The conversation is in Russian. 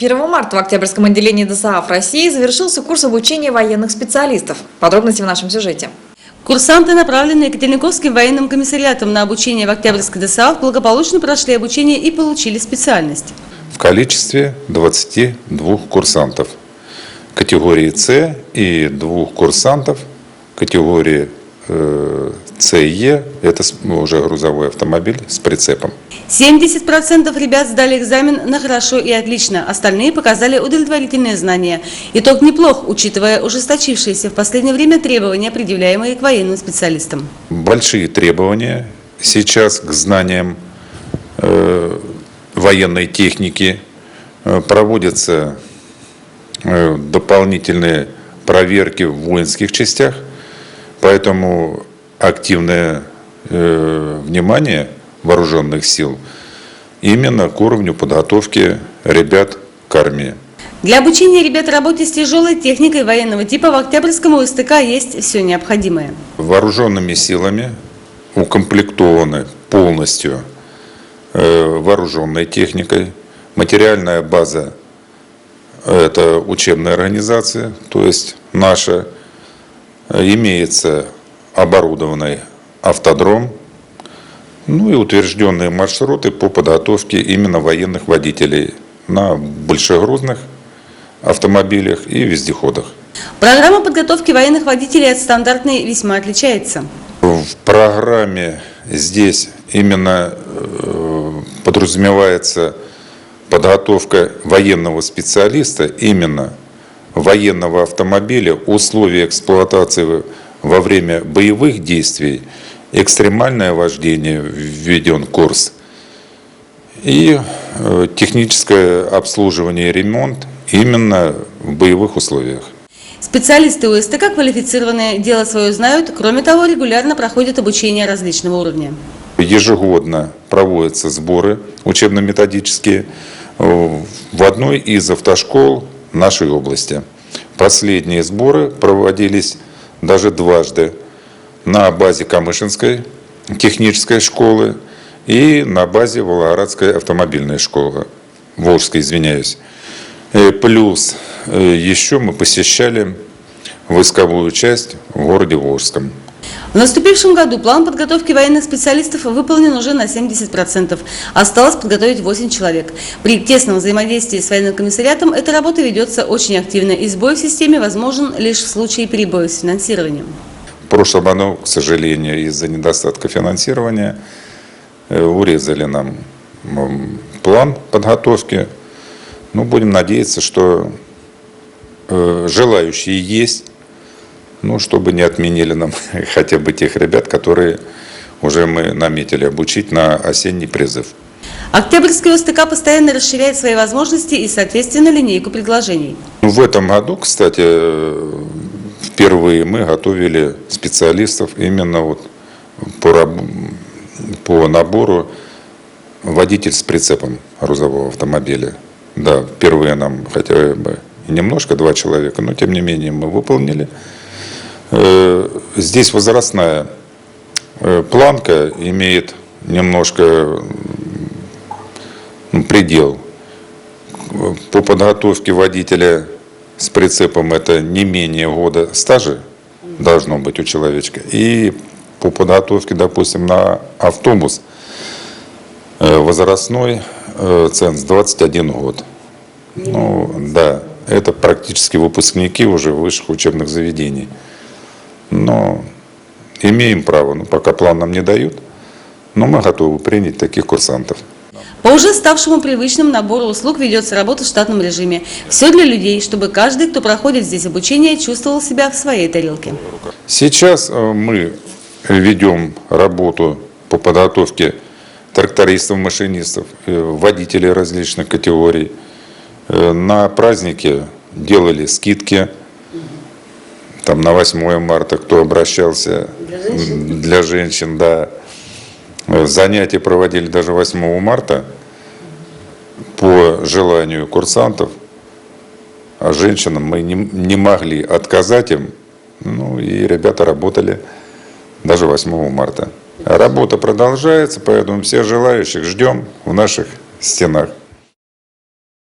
1 марта в Октябрьском отделении ДСАФ России завершился курс обучения военных специалистов. Подробности в нашем сюжете. Курсанты, направленные Екатеринговским военным комиссариатом на обучение в Октябрьской ДСАФ, благополучно прошли обучение и получили специальность. в количестве 22 курсантов категории С и двух курсантов категории э, С и Е. Это уже грузовой автомобиль с прицепом. 70% ребят сдали экзамен на хорошо и отлично, остальные показали удовлетворительные знания. Итог неплох, учитывая ужесточившиеся в последнее время требования, предъявляемые к военным специалистам. Большие требования сейчас к знаниям э, военной техники. Э, Проводятся э, дополнительные проверки в воинских частях, поэтому активное э, внимание вооруженных сил именно к уровню подготовки ребят к армии. Для обучения ребят работе с тяжелой техникой военного типа в Октябрьском УСТК есть все необходимое. вооруженными силами укомплектованы полностью э, вооруженной техникой. Материальная база – это учебная организация, то есть наша. Э, Имеется оборудованный автодром, ну и утвержденные маршруты по подготовке именно военных водителей на большегрузных автомобилях и вездеходах. Программа подготовки военных водителей от стандартной весьма отличается. В программе здесь именно э, подразумевается подготовка военного специалиста, именно военного автомобиля, условия эксплуатации во время боевых действий, экстремальное вождение введен курс и э, техническое обслуживание и ремонт именно в боевых условиях. Специалисты УСТК квалифицированные дело свое знают, кроме того, регулярно проходят обучение различного уровня. Ежегодно проводятся сборы учебно-методические э, в одной из автошкол нашей области. Последние сборы проводились даже дважды на базе Камышинской технической школы и на базе Волгоградской автомобильной школы. Волжской, извиняюсь. Э, Плюс э, еще мы посещали войсковую часть в городе Волжском. В наступившем году план подготовки военных специалистов выполнен уже на 70%. Осталось подготовить 8 человек. При тесном взаимодействии с военным комиссариатом эта работа ведется очень активно, и сбой в системе возможен лишь в случае перебоев с финансированием. Прошлом году, к сожалению, из-за недостатка финансирования э, урезали нам план подготовки. Ну, будем надеяться, что э, желающие есть, ну, чтобы не отменили нам хотя бы тех ребят, которые уже мы наметили обучить на осенний призыв. Октябрьский УСТК постоянно расширяет свои возможности и, соответственно, линейку предложений. Ну, В этом году, кстати, э, впервые мы готовили специалистов именно вот по, по набору водитель с прицепом грузового автомобиля. Да, впервые нам хотя бы немножко, два человека, но тем не менее мы выполнили. Э, Здесь возрастная э, планка имеет немножко предел по подготовке водителя с прицепом это не менее года стажа должно быть у человечка. И по подготовке, допустим, на автобус э, возрастной э, ценз 21 год. Ну, да, это практически выпускники уже высших учебных заведений. Но имеем право, но пока план нам не дают, но мы готовы принять таких курсантов. По уже ставшему привычным набору услуг ведется работа в штатном режиме. Все для людей, чтобы каждый, кто проходит здесь обучение, чувствовал себя в своей тарелке. Сейчас э, мы ведем работу по подготовке трактористов, машинистов, э, водителей различных категорий. Э, На праздники делали скидки. Там на 8 марта, кто обращался для женщин, да. Занятия проводили даже 8 марта по желанию курсантов. А женщинам мы не, не могли отказать им. Ну и ребята работали даже 8 марта. Работа продолжается, поэтому всех желающих ждем в наших стенах.